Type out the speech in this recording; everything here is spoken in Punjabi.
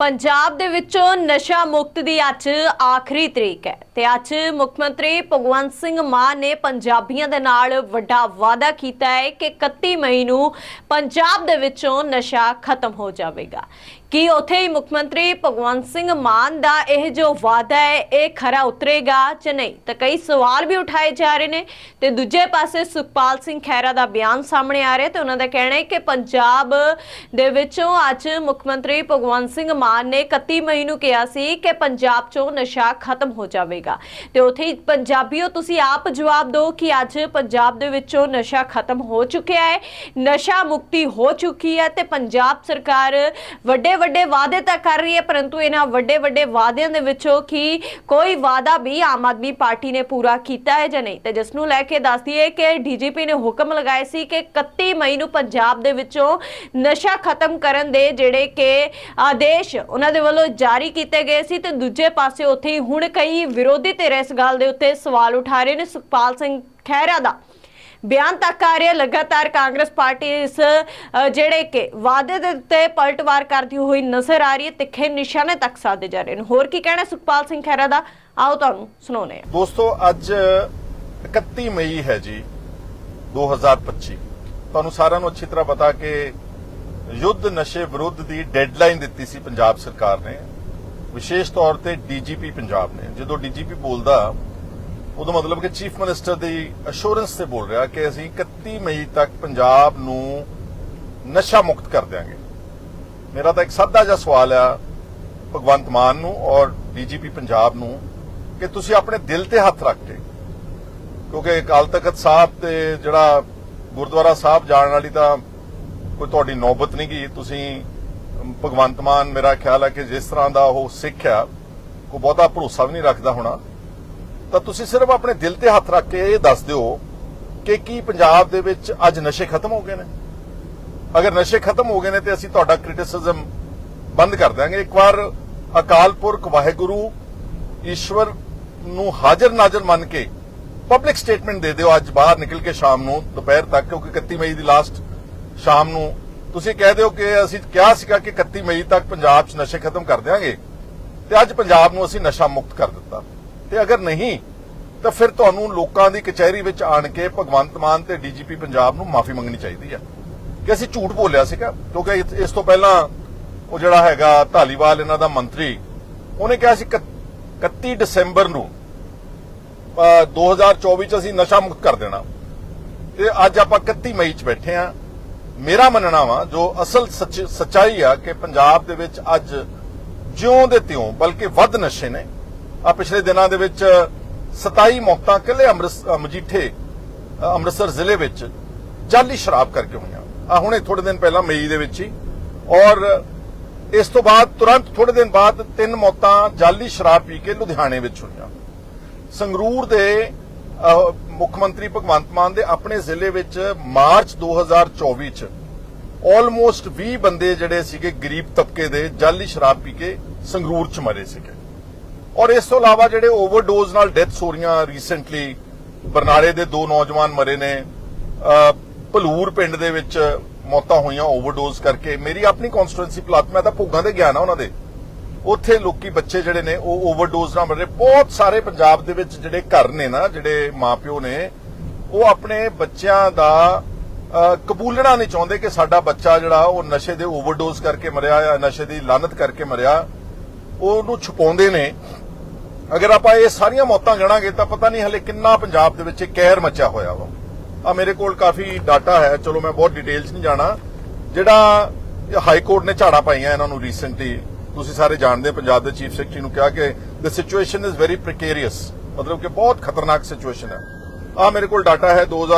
ਪੰਜਾਬ ਦੇ ਵਿੱਚੋਂ ਨਸ਼ਾ ਮੁਕਤ ਦੀ ਅੱਜ ਆਖਰੀ ਤਰੀਕ ਹੈ ਤੇ ਅੱਜ ਮੁੱਖ ਮੰਤਰੀ ਭਗਵੰਤ ਸਿੰਘ ਮਾਨ ਨੇ ਪੰਜਾਬੀਆਂ ਦੇ ਨਾਲ ਵੱਡਾ ਵਾਅਦਾ ਕੀਤਾ ਹੈ ਕਿ 31 ਮਈ ਨੂੰ ਪੰਜਾਬ ਦੇ ਵਿੱਚੋਂ ਨਸ਼ਾ ਖਤਮ ਹੋ ਜਾਵੇਗਾ। ਕਿ ਉੱਥੇ ਹੀ ਮੁੱਖ ਮੰਤਰੀ ਭਗਵੰਤ ਸਿੰਘ ਮਾਨ ਦਾ ਇਹ ਜੋ ਵਾਅਦਾ ਹੈ, ਇਹ ਖਰਾ ਉਤਰੇਗਾ ਜਾਂ ਨਹੀਂ? ਤਾਂ ਕਈ ਸਵਾਲ ਵੀ ਉਠਾਏ ਜਾ ਰਹੇ ਨੇ ਤੇ ਦੂਜੇ ਪਾਸੇ ਸੁਖਪਾਲ ਸਿੰਘ ਖਹਿਰਾ ਦਾ ਬਿਆਨ ਸਾਹਮਣੇ ਆ ਰਿਹਾ ਤੇ ਉਹਨਾਂ ਦਾ ਕਹਿਣਾ ਹੈ ਕਿ ਪੰਜਾਬ ਦੇ ਵਿੱਚੋਂ ਅੱਜ ਮੁੱਖ ਮੰਤਰੀ ਭਗਵੰਤ ਸਿੰਘ ਮਾਨ ਨੇ 31 ਮਈ ਨੂੰ ਕਿਹਾ ਸੀ ਕਿ ਪੰਜਾਬ 'ਚੋਂ ਨਸ਼ਾ ਖਤਮ ਹੋ ਜਾਵੇਗਾ। ਤੇ ਉੱਥੇ ਹੀ ਪੰਜਾਬੀਓ, ਤੁਸੀਂ ਆਪ ਜਵਾਬ ਦਿਓ ਕਿ ਅੱਜ ਪੰਜਾਬ ਦੇ ਵਿੱਚੋਂ ਨਸ਼ਾ ਖਤਮ ਹੋ ਚੁੱਕਿਆ ਹੈ, ਨਸ਼ਾ ਮੁਕਤੀ ਹੋ ਚੁੱਕੀ ਹੈ ਤੇ ਪੰਜਾਬ ਸਰਕਾਰ ਵੱਡੇ ਵੱਡੇ ਵਾਅਦੇ ਤਾਂ ਕਰ ਰਹੀ ਹੈ, ਪਰੰਤੂ ਇਹਨਾਂ ਵੱਡੇ ਵੱਡੇ ਵਾਅਦਿਆਂ ਦੇ ਵਿੱਚੋਂ ਕੀ ਕੋਈ ਵਾਅਦਾ ਵੀ ਆਮ ਆਦਮੀ ਪਾਰਟੀ ਨੇ ਪੂਰਾ ਕੀਤਾ ਹੈ ਜਾਂ ਨਹੀਂ? ਤੇ ਜਿਸ ਨੂੰ ਲੈ ਕੇ ਦੱਸ ਦਈਏ ਕਿ ਡੀਜੀਪੀ ਨੇ ਹੁਕਮ ਲਗਾਏ ਸੀ ਕਿ 31 ਮਈ ਨੂੰ ਪੰਜਾਬ ਦੇ ਵਿੱਚੋਂ ਨਸ਼ਾ ਖਤਮ ਕਰਨ ਦੇ ਜਿਹੜੇ ਕਿ ਆਦੇਸ਼ ਉਹਨਾਂ ਦੇ ਵੱਲੋਂ ਜਾਰੀ ਕੀਤੇ ਗਏ ਸੀ ਤੇ ਦੂਜੇ ਪਾਸੇ ਉੱਥੇ ਹੁਣ ਕਈ ਵਿਰੋਧੀ ਧਿਰ ਇਸ ਗੱਲ ਦੇ ਉੱਤੇ ਸਵਾਲ ਉਠਾ ਰਹੇ ਨੇ। ਸੁਖਪਾਲ ਸਿੰਘ ਖਹਿਰਾ ਦਾ ਬਿਆਨ ਤੱਕ ਆ ਰਿਹਾ ਲਗਾਤਾਰ ਕਾਂਗਰਸ ਪਾਰਟੀ ਇਸ ਜਿਹੜੇ ਕਿ ਵਾਅਦੇ ਦੇ ਉੱਤੇ ਪਲਟਵਾਰ ਕਰਦੀ ਹੋਈ ਨਜ਼ਰ ਆ ਰਹੀ ਹੈ, ਤਿੱਖੇ ਨਿਸ਼ਾਨੇ ਤੱਕ ਸਾਧੇ ਜਾ ਰਹੇ ਨੇ। ਹੋਰ ਕੀ ਕਹਿਣਾ ਸੁਖਪਾਲ ਸਿੰਘ ਖਹਿਰਾ ਦਾ? ਆਓ ਤੁਹਾਨੂੰ ਸੁਣਾਉਂਦੇ ਹਾਂ। ਦੋਸਤੋ, ਅੱਜ 31 ਮਈ ਹੈ ਜੀ 2025 ਤੁਹਾਨੂੰ ਸਾਰਿਆਂ ਨੂੰ ਅੱਛੀ ਤਰ੍ਹਾਂ ਪਤਾ ਕਿ ਯੁੱਧ ਨਸ਼ੇ ਵਿਰੁੱਧ ਦੀ ਡੈਡਲਾਈਨ ਦਿੱਤੀ ਸੀ ਪੰਜਾਬ ਸਰਕਾਰ ਨੇ। ਵਿਸ਼ੇਸ਼ ਤੌਰ ਤੇ ਡੀਜੀਪੀ ਪੰਜਾਬ ਨੇ। ਜਦੋਂ ਡੀਜੀਪੀ ਬੋਲਦਾ ਉਦੋਂ ਮਤਲਬ ਕਿ ਚੀਫ ਮਿਨਿਸਟਰ ਦੀ ਅਸ਼ੋਰੈਂਸ ਤੇ ਬੋਲ ਰਿਹਾ ਕਿ ਅਸੀਂ 31 ਮਈ ਤੱਕ ਪੰਜਾਬ ਨੂੰ ਨਸ਼ਾ ਮੁਕਤ ਕਰ ਦਿਆਂਗੇ। ਮੇਰਾ ਤਾਂ ਇੱਕ ਸਾਦਾ ਜਿਹਾ ਸਵਾਲ ਆ ਭਗਵੰਤ ਮਾਨ ਨੂੰ ਔਰ ਡੀਜੀਪੀ ਪੰਜਾਬ ਨੂੰ ਕਿ ਤੁਸੀਂ ਆਪਣੇ ਦਿਲ ਤੇ ਹੱਥ ਰੱਖ ਕੇ, ਕਿਉਂਕਿ ਅਕਾਲ ਤਖਤ ਸਾਹਿਬ ਤੇ ਜਿਹੜਾ ਗੁਰਦੁਆਰਾ ਸਾਹਿਬ ਜਾਣ ਵਾਲੀ ਤਾਂ ਕੋਈ ਤੁਹਾਡੀ ਨੌਬਤ ਨਹੀਂ ਗਈ। ਤੁਸੀਂ ਭਗਵੰਤ ਮਾਨ, ਮੇਰਾ ਖਿਆਲ ਹੈ ਕਿ ਜਿਸ ਤਰ੍ਹਾਂ ਦਾ ਉਹ ਸਿੱਖ ਆ ਕੋਈ ਬਹੁਤਾ ਭਰੋਸਾ ਵੀ ਨਹੀਂ ਰੱਖਦਾ ਹੋਣਾ। ਤਾਂ ਤੁਸੀਂ ਸਿਰਫ ਆਪਣੇ ਦਿਲ ਤੇ ਹੱਥ ਰੱਖ ਕੇ ਇਹ ਦੱਸ ਦਿਓ ਕਿ ਕੀ ਪੰਜਾਬ ਦੇ ਵਿੱਚ ਅੱਜ ਨਸ਼ੇ ਖਤਮ ਹੋ ਗਏ ਨੇ? ਅਗਰ ਨਸ਼ੇ ਖਤਮ ਹੋ ਗਏ ਨੇ ਤੇ ਅਸੀਂ ਤੁਹਾਡਾ ਕ੍ਰਿਟਿਸਿਜ਼ਮ ਬੰਦ ਕਰ ਦਿਆਂਗੇ। ਇੱਕ ਵਾਰ ਅਕਾਲ ਪੁਰਖ ਵਾਹਿਗੁਰੂ ਈਸ਼ਵਰ ਨੂੰ ਹਾਜ਼ਰ ਨਾਜ਼ਰ ਮੰਨ ਕੇ ਪਬਲਿਕ ਸਟੇਟਮੈਂਟ ਦੇ ਦਿਓ ਅੱਜ ਬਾਹਰ ਨਿਕਲ ਕੇ ਸ਼ਾਮ ਨੂੰ, ਦੁਪਹਿਰ ਤੱਕ, ਕਿਉਂਕਿ 31 ਮਈ ਦੀ ਲਾਸਟ ਸ਼ਾਮ ਨੂੰ। ਤੁਸੀਂ ਕਹਿ ਦਿਓ ਕਿ ਅਸੀਂ ਕਿਹਾ ਸੀਗਾ ਕਿ 31 ਮਈ ਤੱਕ ਪੰਜਾਬ 'ਚ ਨਸ਼ੇ ਖਤਮ ਕਰ ਦਿਆਂਗੇ ਤੇ ਅੱਜ ਪੰਜਾਬ ਨੂੰ ਅਸੀਂ ਨਸ਼ਾ ਮੁਕਤ ਕਰ ਦਿੱਤਾ। ਤੇ ਅਗਰ ਨਹੀਂ ਤਾਂ ਫਿਰ ਤੁਹਾਨੂੰ ਲੋਕਾਂ ਦੀ ਕਚਹਿਰੀ ਵਿੱਚ ਆਣ ਕੇ ਭਗਵੰਤ ਮਾਨ ਤੇ ਡੀਜੀਪੀ ਪੰਜਾਬ ਨੂੰ ਮਾਫੀ ਮੰਗਣੀ ਚਾਹੀਦੀ ਹੈ ਕਿ ਅਸੀਂ ਝੂਠ ਬੋਲਿਆ ਸੀਗਾ ਕਿਉਂਕਿ ਇਸ- ਤੋਂ ਪਹਿਲਾਂ ਉਹ ਜਿਹੜਾ ਹੈਗਾ ਧਾਲੀਵਾਲ ਇਹਨਾਂ ਦਾ ਮੰਤਰੀ ਉਹਨੇ ਕਿਹਾ ਸੀ ਇਕੱਤ- 31 ਦਸੰਬਰ ਨੂੰ ਅ, 2024 ਚ ਅਸੀਂ ਨਸ਼ਾ ਮੁਕਤ ਕਰ ਦੇਣਾ। ਤੇ ਅੱਜ ਆਪਾਂ 31 ਮਈ ਚ ਬੈਠੇ ਆ। ਮੇਰਾ ਮੰਨਣਾ ਵਾ ਜੋ ਅਸਲ ਸੱਚਾਈ ਆ ਕਿ ਪੰਜਾਬ ਦੇ ਵਿੱਚ ਅੱਜ ਜਿਉਂ ਦੇ ਤਿਉਂ ਬਲਕਿ ਵੱਧ ਨਸ਼ੇ ਨੇ ਆ ਪਿਛਲੇ ਦਿਨਾਂ ਦੇ ਵਿੱਚ 27 ਮੌਤਾਂ ਕਿਲੇ ਅੰਮ੍ਰਿਤ ਮਜੀਠੇ ਅੰਮ੍ਰਿਤਸਰ ਜ਼ਿਲ੍ਹੇ ਵਿੱਚ ਜਾਲੀ ਸ਼ਰਾਬ ਕਰਕੇ ਹੋਈਆਂ। ਆ ਹੁਣੇ ਥੋੜੇ ਦਿਨ ਪਹਿਲਾਂ ਮਈ ਦੇ ਵਿੱਚ ਹੀ। ਔਰ ਇਸ ਤੋਂ ਬਾਅਦ ਤੁਰੰਤ ਥੋੜੇ ਦਿਨ ਬਾਅਦ ਤਿੰਨ ਮੌਤਾਂ ਜਾਲੀ ਸ਼ਰਾਬ ਪੀ ਕੇ ਲੁਧਿਆਣੇ ਵਿੱਚ ਹੋਈਆਂ। ਸੰਗਰੂਰ ਦੇ ਮੁੱਖ ਮੰਤਰੀ ਭਗਵੰਤ ਮਾਨ ਦੇ ਆਪਣੇ ਜ਼ਿਲ੍ਹੇ ਵਿੱਚ ਮਾਰਚ 2024 ਚ ਆਲਮੋਸਟ 20 ਬੰਦੇ ਜਿਹੜੇ ਸੀਗੇ ਗਰੀਬ ਤਬਕੇ ਦੇ ਜਾਲੀ ਸ਼ਰਾਬ ਪੀ ਕੇ ਸੰਗਰੂਰ ਚ ਮਰੇ ਸੀਗੇ। ਔਰ ਇਸ ਤੋਂ ਇਲਾਵਾ ਜਿਹੜੇ ਓਵਰਡੋਜ਼ ਨਾਲ ਡੈਥਸ ਹੋ ਰਹੀਆਂ ਰੀਸੈਂਟਲੀ ਬਰਨਾਲੇ ਦੇ ਦੋ ਨੌਜਵਾਨ ਮਰੇ ਨੇ ਭਲੂਰ ਪਿੰਡ ਦੇ ਵਿੱਚ ਮੌਤਾਂ ਹੋਈਆਂ ਓਵਰਡੋਜ਼ ਕਰਕੇ। ਮੇਰੀ ਆਪਣੀ ਕਨਸਟੀਟੂਐਂਸੀ ਪਲਾਟ ਮੈਂ ਤਾਂ ਭੋਗਾਂ ਦੇ ਗਿਆ ਨਾ ਉਹਨਾਂ ਦੇ। ਉੱਥੇ ਲੋਕੀ ਬੱਚੇ ਜਿਹੜੇ ਨੇ, ਉਹ ਓਵਰਡੋਜ਼ ਨਾਲ ਮਰ। ਰਹੇ ਬਹੁਤ ਸਾਰੇ ਪੰਜਾਬ ਦੇ ਵਿੱਚ ਜਿਹੜੇ ਘਰ ਨੇ ਨਾ, ਜਿਹੜੇ ਮਾਪਿਓ ਨੇ, ਉਹ ਆਪਣੇ ਬੱਚਿਆਂ ਦਾ ਕਬੂਲਣਾ ਨਹੀਂ ਚਾਹੁੰਦੇ ਕਿ ਸਾਡਾ ਬੱਚਾ ਜਿਹੜਾ, ਉਹ ਨਸ਼ੇ ਦੇ ਓਵਰਡੋਜ਼ ਕਰਕੇ ਮਰਿਆ ਜਾਂ ਨਸ਼ੇ ਦੀ ਲਾਨਤ ਕਰਕੇ ਮਰਿਆ, ਉਹਨੂੰ ਛੁਪਾਉਂਦੇ ਨੇ। ਅਗਰ ਆਪਾਂ ਇਹ ਸਾਰੀਆਂ ਮੌਤਾਂ ਗਣਾਂਗੇ ਤਾਂ ਪਤਾ ਨਹੀਂ ਹਲੇ ਕਿੰਨਾ ਪੰਜਾਬ ਦੇ ਵਿੱਚ ਇਹ ਕਹਿਰ ਮਚਿਆ ਹੋਇਆ ਵਾ। ਆ ਮੇਰੇ ਕੋਲ ਕਾਫੀ ਡਾਟਾ ਹੈ, ਚਲੋ ਮੈਂ ਬਹੁਤ ਡਿਟੇਲਸ ਨਹੀਂ ਜਾਣਾ। ਜਿਹੜਾ ਹਾਈ ਕੋਰਟ ਨੇ ਝਾੜਾ ਪਾਈਆਂ ਇਹਨਾਂ ਨੂੰ ਰੀਸੈਂਟਲੀ ਤੁਸੀਂ ਸਾਰੇ ਜਾਣਦੇ ਪੰਜਾਬ ਦੇ ਚੀਫ ਸੈਕਟਰੀ ਨੂੰ ਕਿਹਾ ਕਿ the situation is very precarious ਮਤਲਬ ਕਿ ਬਹੁਤ ਖਤਰਨਾਕ ਸਿਚੁਏਸ਼ਨ ਹੈ। ਆ ਮੇਰੇ ਕੋਲ ਡਾਟਾ ਹੈ 2000